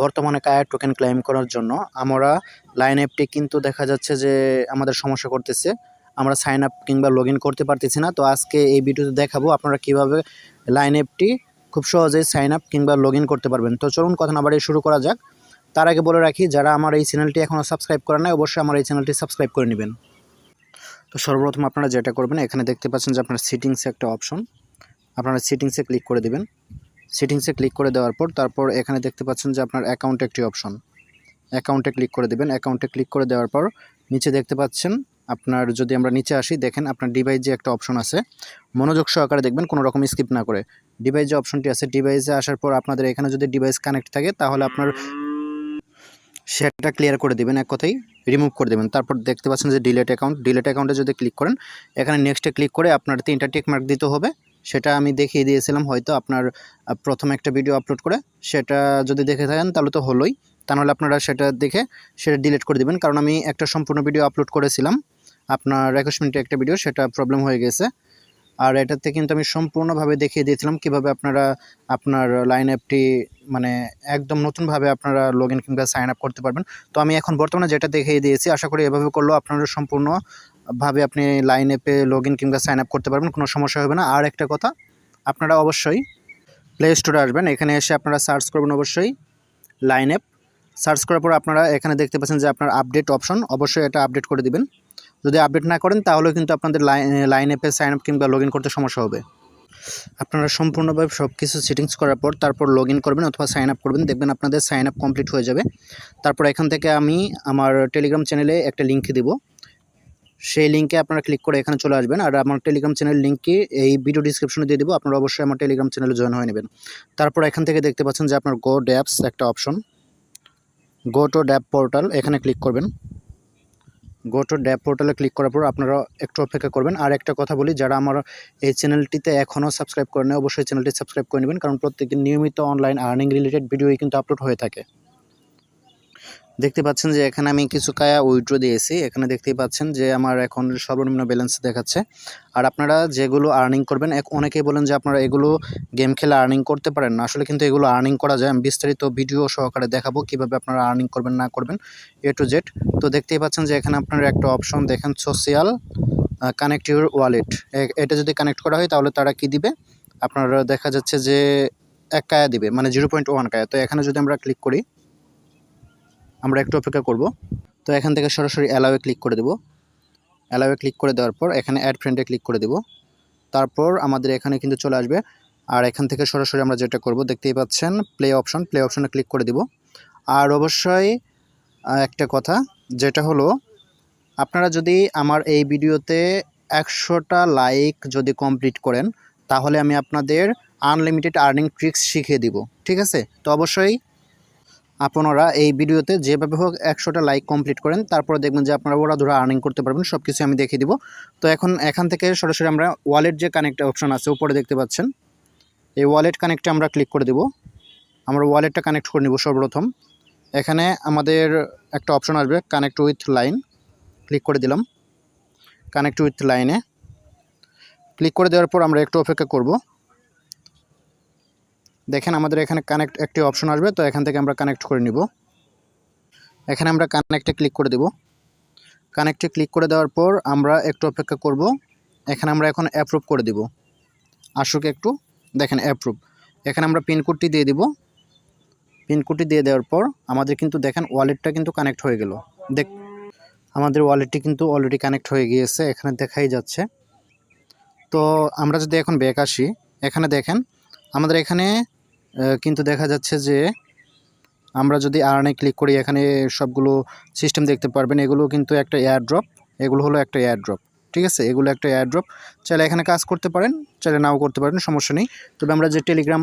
বর্তমানে Keir token claim করার জন্য আমরা লাইন অ্যাপটি কিন্তু দেখা যাচ্ছে যে আমাদের সমস্যা করতেছে। আমরা সাইন আপ কিংবা লগ করতে পারতেছি না। তো আজকে এই ভিডিওতে দেখাবো আপনারা কীভাবে লাইন অ্যাপটি খুব সহজেই সাইন আপ কিংবা লগ করতে পারবেন। তো চলুন কথা না বাড়িয়ে শুরু করা যাক। তার আগে বলে রাখি, যারা আমার এই চ্যানেলটি এখনও সাবস্ক্রাইব করেন নাই, অবশ্যই আমার এই চ্যানেলটি সাবস্ক্রাইব করে নেবেন। তো সর্বপ্রথম আপনারা যেটা করবেন, এখানে দেখতে পাচ্ছেন যে আপনার সিটিংসে একটা অপশন আপনারা সিটিংসে ক্লিক করে দিবেন। সেটিংসে ক্লিক করে দেওয়ার পর তারপর এখানে দেখতে পাচ্ছেন যে আপনার অ্যাকাউন্টে একটি অপশন। অ্যাকাউন্টে ক্লিক করে দেবেন। অ্যাকাউন্টে ক্লিক করে দেওয়ার পর নিচে দেখতে পাচ্ছেন আপনার যদি আমরা নিচে আসি, দেখেন আপনার ডিভাইস যে একটা অপশন আছে। মনোযোগ সহকারে দেখবেন, কোনো রকম স্কিপ না করে। ডিভাইস যে অপশনটি আছে ডিভাইসে আসার পর আপনাদের এখানে যদি ডিভাইস কানেক্ট থাকে, তাহলে আপনার সেটা ক্লিয়ার করে দেবেন এক কথাই রিমুভ করে দেবেন। তারপর দেখতে পাচ্ছেন যে ডিলেট অ্যাকাউন্ট ডিলেট অ্যাকাউন্টে যদি ক্লিক করেন, এখানে নেক্সটে ক্লিক করে আপনার তিনটা টিক মার্ক দিতে হবে। সেটা আমি দেখিয়ে দিয়েছিলাম, হয়তো আপনার প্রথম একটা ভিডিও আপলোড করে সেটা যদি দেখে থাকেন তাহলে তো হলোই। তা নাহলে আপনারা সেটা দেখে সেটা ডিলিট করে দেবেন, কারণ আমি একটা সম্পূর্ণ ভিডিও আপলোড করেছিলাম। আপনার একুশ মিনিটের একটা ভিডিও সেটা প্রবলেম হয়ে গেছে। আর এটাতে কিন্তু আমি সম্পূর্ণভাবে দেখিয়ে দিয়েছিলাম কীভাবে আপনারা, আপনার লাইন অ্যাপটি মানে একদম নতুনভাবে আপনারা লগ ইন কিংবা সাইন আপ করতে পারবেন। তো আমি এখন বর্তমানে যেটা দেখিয়ে দিয়েছি, আশা করি এভাবে করলেও আপনারা সম্পূর্ণভাবে আপনি লাইন অ্যাপে লগ ইন কিংবা সাইন আপ করতে পারবেন, কোনো সমস্যা হবে না। আর একটা কথা, আপনারা অবশ্যই প্লে স্টোরে আসবেন। এখানে এসে আপনারা সার্চ করবেন অবশ্যই লাইন অ্যাপ সার্চ করার পর আপনারা এখানে দেখতে পাচ্ছেন যে আপনার আপডেট অপশন অবশ্যই এটা আপডেট করে দিবেন। যদি আপডেট না করেন, তাহলেও কিন্তু আপনাদের লাইন অ্যাপে সাইন আপ কিংবা লগ করতে সমস্যা হবে। আপনারা সম্পূর্ণভাবে সব কিছু সেটিংস করার পর তারপর লগ করবেন অথবা সাইন আপ করবেন। দেখবেন আপনাদের সাইন আপ কমপ্লিট হয়ে যাবে। তারপর এখান থেকে আমি আমার টেলিগ্রাম চ্যানেলে একটা লিঙ্ক দিব। সেই লিঙ্কে আপনারা ক্লিক করে এখানে চলে আসবেন। আর আমার টেলিগ্রাম চ্যানেল লিঙ্কটি এই ভিডিও ডিসক্রিপশনে দিয়ে দেবো। আপনারা অবশ্যই আমার টেলিগ্রাম চ্যানেলে জয়েন হয়ে নেবেন। তারপর এখান থেকে দেখতে পাচ্ছেন যে আপনার গো ড্যাপস একটা option go to dapp portal এখানে ক্লিক করবেন। গো টু ড্যাপ পোর্টালে ক্লিক করার পর আপনারা একটু অপেক্ষা করবেন। আর একটা কথা বলি, যারা আমার এই চ্যানেলটিতে এখনও সাবস্ক্রাইব করে নেয় অবশ্যই চ্যানেলটি সাবস্ক্রাইব করে নেবেন। কারণ প্রত্যেকদিন নিয়মিত অনলাইন আর্নিং রিলেটেড ভিডিওই কিন্তু আপলোড হয়ে থাকে। দেখতে পাচ্ছেন যে এখানে আমি কিছু কায়া উইড্রো দিয়েছি। এখানে দেখতেই পাচ্ছেন যে আমার এখন সর্বনিম্ন ব্যালেন্স দেখাচ্ছে। আর আপনারা যেগুলো আর্নিং করবেন, এক অনেকেই বলেন যে আপনারা এগুলো গেম খেলে আর্নিং করতে পারেন না। আসলে কিন্তু এগুলো আর্নিং করা যায়। আমি বিস্তারিত ভিডিও সহকারে দেখাবো কীভাবে আপনারা আর্নিং করবেন, না করবেন এ টু জেড তো দেখতেই পাচ্ছেন যে এখানে আপনারা একটা অপশন দেখেন সোশিয়াল কানেক্ট ইউর ওয়ালেট এটা যদি কানেক্ট করা হয় তাহলে তারা কি দিবে? আপনারা দেখা যাচ্ছে যে এক কায়া দিবে মানে জিরো পয়েন্ট ওয়ান কায়া। তো এখানে যদি আমরা ক্লিক করি আমরা একটু অপেক্ষা করব। তো এখান থেকে সরাসরি অ্যালাওয়ে ক্লিক করে দেব। অ্যালাওয়ে ক্লিক করে দেওয়ার পর এখানে অ্যাড ফ্রেন্ডে ক্লিক করে দেব। তারপর আমাদের এখানে কিন্তু চলে আসবে। আর এখান থেকে সরাসরি আমরা যেটা করব, দেখতেই পাচ্ছেন প্লে অপশন প্লে অপশনে ক্লিক করে দিব। আর অবশ্যই একটা কথা, যেটা হলো, আপনারা যদি আমার এই ভিডিওতে একশোটা লাইক যদি কমপ্লিট করেন, তাহলে আমি আপনাদের আনলিমিটেড আর্নিং ট্রিক্স শিখিয়ে দিব। ঠিক আছে? তো অবশ্যই আপনারা এই ভিডিওতে যেভাবে হোক একশোটা লাইক কমপ্লিট করেন, তারপরে দেখবেন যে আপনারা ওরা ধরে আর্নিং করতে পারবেন সব কিছু আমি দেখিয়ে দিব। তো এখন এখান থেকে সরাসরি আমরা ওয়ালেট যে কানেক্ট অপশন আছে, উপরে দেখতে পাচ্ছেন। এই ওয়ালেট কানেক্টে আমরা ক্লিক করে দেব। আমরা ওয়ালেটটা কানেক্ট করে নিব সর্বপ্রথম। এখানে আমাদের একটা অপশন আসবে কানেক্ট উইথ লাইন ক্লিক করে দিলাম। কানেক্ট উইথ লাইনে ক্লিক করে দেওয়ার পর আমরা একটু অপেক্ষা করব। দেখেন আমাদের এখানে কানেক্ট একটি অপশন আসবে, তো এখান থেকে আমরা কানেক্ট করে নিব। এখানে আমরা কানেক্টে ক্লিক করে দেব। কানেক্টে ক্লিক করে দেওয়ার পর আমরা একটু অপেক্ষা করব। এখানে আমরা এখন অ্যাপ্রুভ করে দিব। আসুক একটু, দেখেন অ্যাপ্রুভ এখানে আমরা পিনকোডটি দিয়ে দিব। পিনকোডটি দিয়ে দেওয়ার পর আমাদের কিন্তু দেখেন ওয়ালেটটা কিন্তু কানেক্ট হয়ে গেল। দেখ, আমাদের ওয়ালেটটি কিন্তু অলরেডি কানেক্ট হয়ে গিয়েছে, এখানে দেখাই যাচ্ছে। তো আমরা যদি এখন ব্যাক আসি, এখানে দেখেন আমাদের এখানে কিন্তু দেখা যাচ্ছে যে আমরা যদি আর্নে ক্লিক করি, এখানে সবগুলো সিস্টেম দেখতে পারবেন। এগুলো কিন্তু একটা এয়ার ড্রপ এগুলো হলো একটা এয়ার ড্রপ ঠিক আছে? এগুলো একটা এয়ার ড্রপ চাইলে এখানে কাজ করতে পারেন, চাইলে নাও করতে পারেন, সমস্যা নেই। তবে আমরা যে টেলিগ্রাম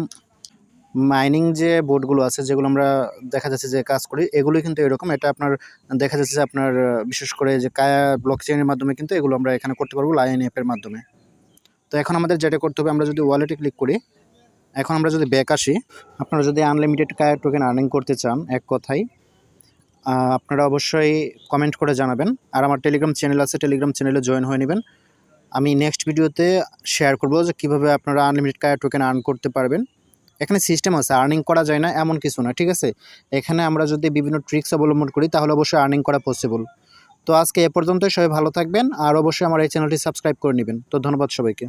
মাইনিং যে বোর্ডগুলো আছে, যেগুলো আমরা দেখা যাচ্ছে যে কাজ করি, এগুলোই কিন্তু এরকম। এটা আপনার দেখা যাচ্ছে যে আপনার, বিশেষ করে যে কায়া ব্লক চেনের মাধ্যমে কিন্তু এগুলো আমরা এখানে করতে পারব লাইন অ্যাপের মাধ্যমে। তো এখন আমাদের যেটা করতে হবে, আমরা যদি ওয়ালেটে ক্লিক করি এখন আমরা যদি ব্যাক আসি, আপনারা যদি আনলিমিটেড কায়া টোকেন আর্নিং করতে চান, এক কথাই আপনারা অবশ্যই কমেন্ট করে জানাবেন। আর আমার টেলিগ্রাম চ্যানেল আছে টেলিগ্রাম চ্যানেলে জয়েন হয়ে নেবেন। আমি নেক্সট ভিডিওতে শেয়ার করব যে কীভাবে আপনারা আনলিমিটেড কায়া টোকেন আর্ন করতে পারবেন। এখানে সিস্টেম আছে আর্নিং করা যায় না, এমন কিছু না, ঠিক আছে? এখানে আমরা যদি বিভিন্ন ট্রিক্স অবলম্বন করি, তাহলে অবশ্যই আর্নিং করা পসিবল তো আজকে এ পর্যন্তই, সবাই ভালো থাকবেন, আর অবশ্যই আমার এই চ্যানেলটি সাবস্ক্রাইব করে নেবেন। তো ধন্যবাদ সবাইকে।